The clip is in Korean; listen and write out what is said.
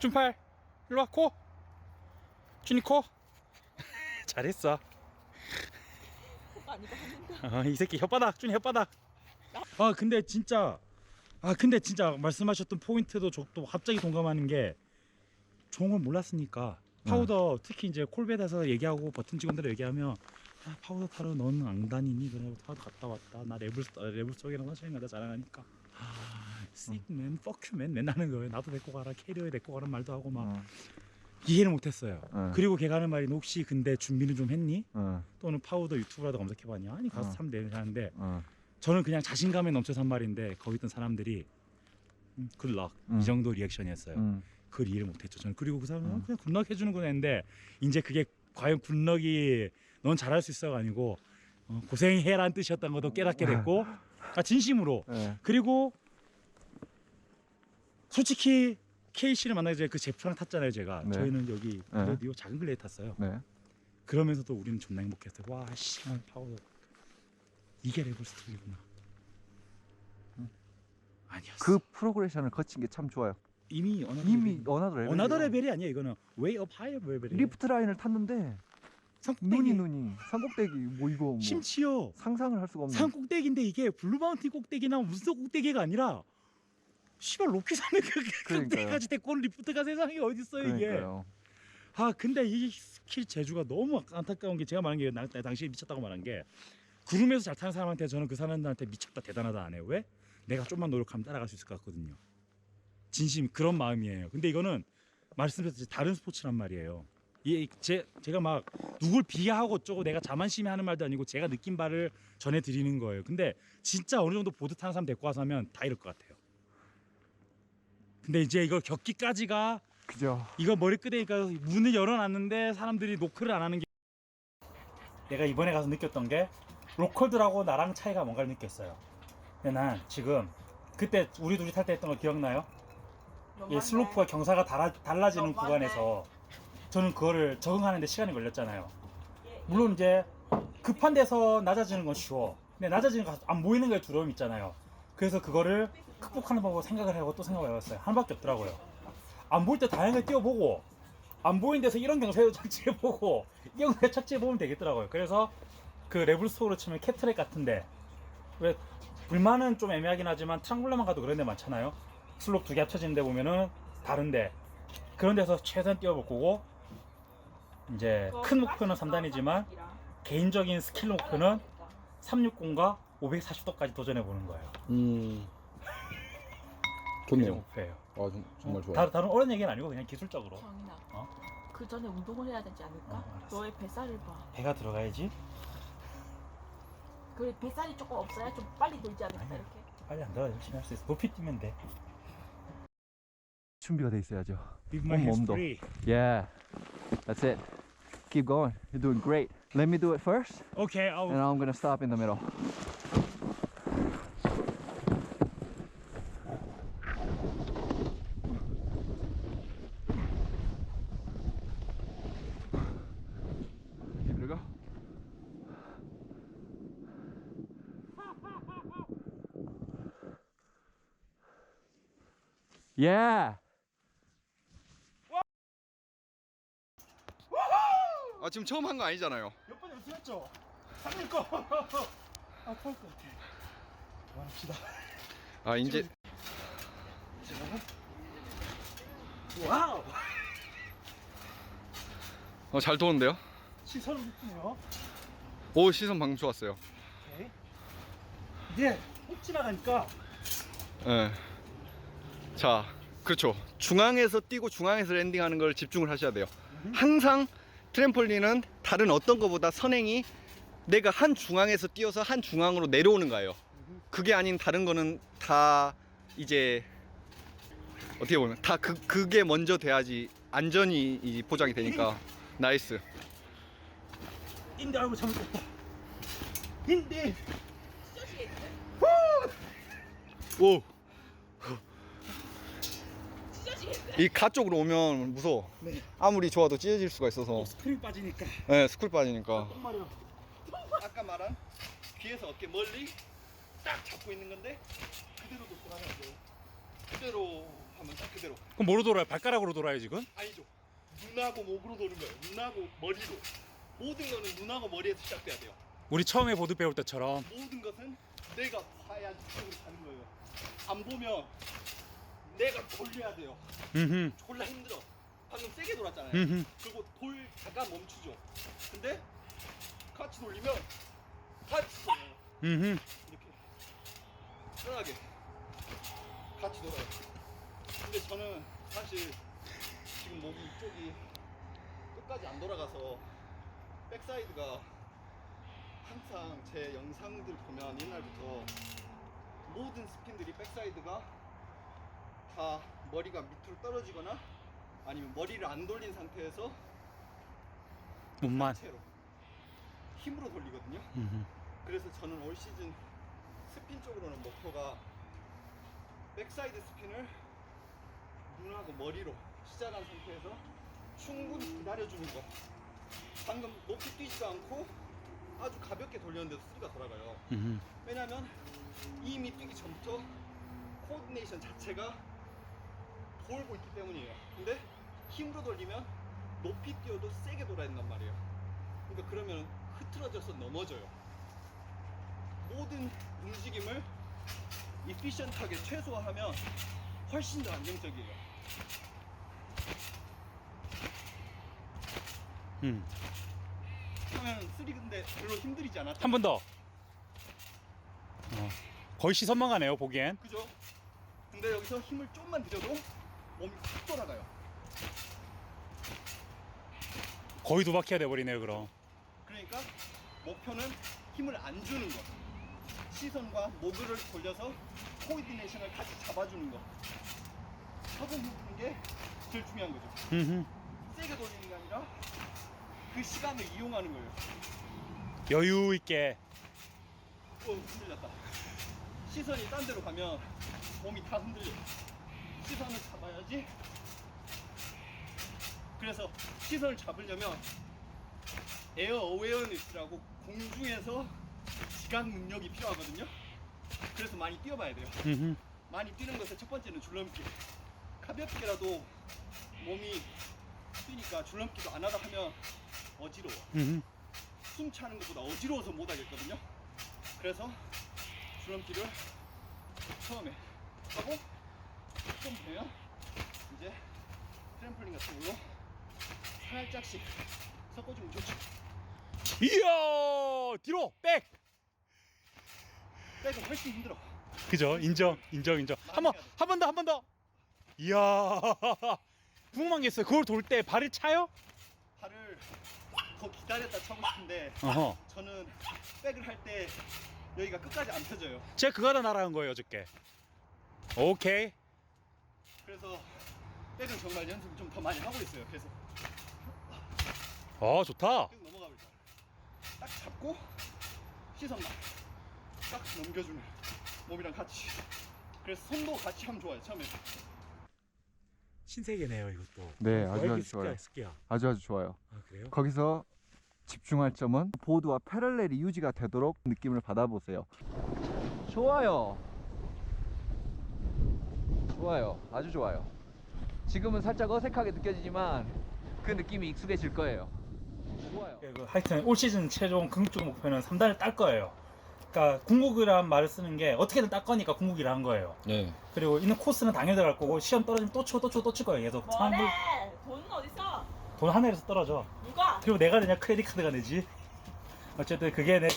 준팔 일로 와 코. 준이 코. 잘했어. 어, 이 새끼 혓바닥 준이 혓바닥. 아 근데 진짜 아 근데 진짜 말씀하셨던 포인트도 저도 갑자기 동감하는 게 좋은 걸 몰랐으니까 파우더 특히 이제 콜벳에서 얘기하고 버튼 직원들 얘기하면 아, 파우더 타러 너는 안 다니니 그래 파우더 갔다 왔다 나 써- 랩을 속이랑 가다 자랑하니까 아, 씩맨 퍼큐맨 맨날 하는 거예요 나도 데리고 가라 캐리어에 데리고 가란 말도 하고 막 어, 이해를 못했어요 어. 그리고 걔가 하는 말이 너 혹시 근데 준비는 좀 했니? 어, 또는 파우더 유튜브라도 검색해봤냐? 아니 가서 어. 사면 되는 하는데 어. 저는 그냥 자신감에 넘쳐서 한 말인데 거기 있던 사람들이 음, 굿럭 음. 이 정도 리액션이었어요. 음. 그걸 이해를 못했죠. 저는 그리고 그 사람은 음. 그냥 굿럭 해주는 거였는데 이제 그게 과연 굿럭이 넌 잘할 수 있어가 아니고 어, 고생해라는 뜻이었던 것도 깨닫게 됐고 아, 진심으로 예. 그리고 솔직히 K 씨를 만나기 전에 그 제프랑 탔잖아요. 제가 네. 저희는 여기 그래도 작은 글레이 탔어요. 네. 그러면서도 우리는 존나 행복했어요. 와, 씨, 파워. 이게 레벨 스토리구나. 아니었어. 그 프로그레션을 거친 게 참 좋아요. 이미 어나더 이미 레벨. 어나더 레벨. 어나더 레벨이 아니야. 이거는 way up higher 레벨이. 리프트 라인을 탔는데 눈이 눈이 산꼭대기 뭐 이거 뭐 심지어 상상을 할 수가 없는. 산 꼭대기인데 이게 블루마운틴 꼭대기나 무슨 꼭대기가 아니라 씨발 로키산의 그 그러니까요. 꼭대기까지 데리고 온 리프트가 세상에 어디 있어요 이게. 그러니까요. 아 근데 이 스킬 제주가 너무 안타까운 게 제가 말한 게 나, 나 당시에 미쳤다고 말한 게 구름에서 잘 타는 사람한테 저는 그 사람들한테 미쳤다 대단하다 안 해요 왜? 내가 좀만 노력하면 따라갈 수 있을 것 같거든요 진심 그런 마음이에요 근데 이거는 말씀드렸듯이 다른 스포츠란 말이에요 이 제, 제가 막 누굴 비하하고 어쩌고 내가 자만심이 하는 말도 아니고 제가 느낀 바를 전해드리는 거예요 근데 진짜 어느 정도 보드 타는 사람 데리고 와서 하면 다 이럴 것 같아요 근데 이제 이걸 겪기까지가 그죠. 이거 머리 끄대니까 문을 열어놨는데 사람들이 노크를 안 하는 게 내가 이번에 가서 느꼈던 게 로컬들하고 나랑 차이가 뭔가를 느꼈어요. 근데 난 지금 그때 우리 둘이 탈 때 했던 거 기억나요? 이 슬로프가 경사가 달아, 달라지는. 구간에서 저는 그거를 적응하는데 시간이 걸렸잖아요. 물론 이제 급한 데서 낮아지는 건 쉬워. 근데 낮아지는 거안 보이는 거에 두려움 있잖아요. 그래서 그거를 극복하는 방법 생각을 하고 또 생각을 해봤어요. 하나밖에 없더라고요. 안 보일 때 다양하게 뛰어보고 안 보이는 데서 이런 경사에도 착지해보고 이런 경사에 착지해보면 되겠더라고요. 그래서 그 레블스토어로 치면 캣트랙 같은데 왜 불만은 좀 애매하긴 하지만 트랑블러만 가도 그런 데 많잖아요. 슬롭 두 개 합쳐진 데 보면은 다른데 그런 데서 최선 뛰어볼 거고 이제 큰 목표는 3단이지만 개인적인 스킬 목표는 360과 540도까지 도전해 보는 거예요. 음. 좋네요. 목표예요. 아, 정, 정말 좋아요. 다른, 다른 어려운 얘기는 아니고 그냥 기술적으로 정인아. 어? 그 전에 운동을 해야 되지 않을까? 어, 알았어. 너의 뱃살을 봐. 배가 들어가야지. 그 뱃살이 조금 없어야 좀 빨리 돌지 않을까 아니야. 이렇게. 빨리 안 들어 열심히 할 수 있어. 높이 뛰면 돼. 준비가 돼 있어야죠. Leave my hands 몸도. free. Yeah. That's it. Keep going. You're doing great. Let me do it first, Okay, I'll... and I'm gonna stop in the middle. Yeah. 아, 지금 처음 한 거 아니잖아요. 몇번 연습했죠? 살릴 거. 아, 토할 것 같아. 그만합시다. 아, 이제 와우! 어, 잘 도는데요? 시선은 높네요. 오, 시선 방금 좋았어요. 오케이. 이게 훅 지나가니까 예. 자, 그렇죠. 중앙에서 뛰고 중앙에서 랜딩하는 걸 집중을 하셔야 돼요. 항상 트램폴린은 다른 어떤 것보다 선행이 내가 한 중앙에서 뛰어서 한 중앙으로 내려오는 거예요. 그게 아닌 다른 거는 다 이제 어떻게 보면 다 그, 그게 먼저 돼야지 안전이 이 보장이 되니까 나이스. 인데 알고 잘못했다. 인데. 오. 이 가 쪽으로 오면 무서워. 네. 아무리 좋아도 찢어질 수가 있어서. 스크린 빠지니까. 네, 스쿨 빠지니까. 딱 말이야. 아까 말한 귀에서 어깨 멀리 딱 잡고 있는 건데 그대로 놓고 가면 안 돼요. 그대로 하면 딱 그대로. 그럼 뭐로 돌아요? 발가락으로 돌아요 지금? 아니죠. 눈하고 목으로 도는 거예요. 눈하고 머리로. 모든 거는 눈하고 머리에서 시작돼야 돼요. 우리 처음에 보드 배울 때처럼. 모든 것은 내가 봐야 이쪽으로 가는 거예요. 안 보면 내가 돌려야 돼요. 음흠. 졸라 힘들어. 방금 세게 돌았잖아요. 음흠. 그리고 돌 잠깐 멈추죠. 근데 같이 돌리면 같이 돌아요. 음흠. 이렇게 편하게 같이 돌아요. 근데 저는 사실 지금 몸이 이쪽이 끝까지 안 돌아가서 백사이드가 항상 제 영상들 보면 옛날부터 모든 스핀들이 백사이드가 다 머리가 밑으로 떨어지거나 아니면 머리를 안 돌린 상태에서 몸만. 채로 힘으로 돌리거든요. 음흠. 그래서 저는 올 시즌 스핀 쪽으로는 목표가 백사이드 스핀을 눈하고 머리로 시작한 상태에서 충분히 기다려주는 거. 방금 높이 뛰지도 않고 아주 가볍게 돌렸는데도 수리가 돌아가요. 음흠. 왜냐면 이미 뛰기 전부터 코디네이션 자체가 돌고 있기 때문이에요. 근데 힘으로 돌리면 높이 뛰어도 세게 돌아야 된단 말이에요. 그러니까 그러면 흐트러져서 넘어져요. 모든 움직임을 이피션트하게 최소화하면 훨씬 더 안정적이에요. 음. 하면 쓰리 근데 별로 힘들이지 않았죠. 한번 더. 어. 거의 시선만 가네요 보기엔. 그죠? 근데 여기서 힘을 좀만 들여도 몸이 확 돌아가요. 거의 두 바퀴가 돼버리네요 그럼. 그러니까 목표는 힘을 안 주는 거. 시선과 목을 돌려서 코디네이션을 같이 잡아주는 거. 하고 있는 게 제일 중요한 거죠. 음흠. 세게 돌리는 게 아니라 그 시간을 이용하는 거예요. 여유 있게. 어, 흔들렸다. 시선이 딴 데로 가면 몸이 다 흔들려. 시선을 잡아야지. 그래서 시선을 잡으려면 에어 어웨어니스라고 공중에서 지각 능력이 필요하거든요. 그래서 많이 뛰어봐야 돼요. 음흠. 많이 뛰는 것의 첫 번째는 줄넘기. 가볍게라도 몸이 뛰니까 줄넘기도 안 하다 하면 어지러워. 음흠. 숨 차는 것보다 어지러워서 못 하겠거든요. 그래서 줄넘기를 처음에 하고 좀 되면 이제 트램플린 같은 걸로 살짝씩 섞어주면 좋죠. 이야 뒤로 백. 백은 훨씬 힘들어. 그죠? 인정, 인정, 인정. 한 번, 한 번 더, 한 번 더. 이야, 궁금한 게 있어요. 그걸 돌 때 발을 차요? 발을 더 기다렸다 싶은데 어허. 저는 백을 할 때 여기가 끝까지 안 펴져요. 제가 그거 하다 날아간 거예요 어저께. 오케이. 그래서 백은 정말 연습을 좀더 많이 하고 있어요. 그래서 어 좋다. 계속 넘어가 버리자. 딱 잡고 시선만 딱 넘겨주는 몸이랑 같이. 그래서 손도 같이 하면 좋아요. 처음에. 신세계네요 이것도. 네, 아주 아주 좋아요. 스키야. 아주 아주 좋아요. 아 그래요? 거기서 집중할 점은 보드와 패럴렐이 유지가 되도록 느낌을 받아보세요. 좋아요. 좋아요. 아주 좋아요. 지금은 살짝 어색하게 느껴지지만 그 느낌이 익숙해질 거예요. 좋아요. 예, 그 하여튼 올 시즌 최종 궁극적 목표는 3단을 딸 거예요. 그러니까 궁극이란 말을 쓰는 게 어떻게든 딸 거니까 궁극이라 한 거예요. 네. 그리고 있는 코스는 당연히 들어갈 거고 시험 떨어지면 또 치고 또 치고 또 칠 거예요. 계속 뭐래? 돈은 어딨어? 돈 하늘에서 떨어져. 누가? 그리고 내가 내냐 크레딧 카드가 내지. 어쨌든 그게 내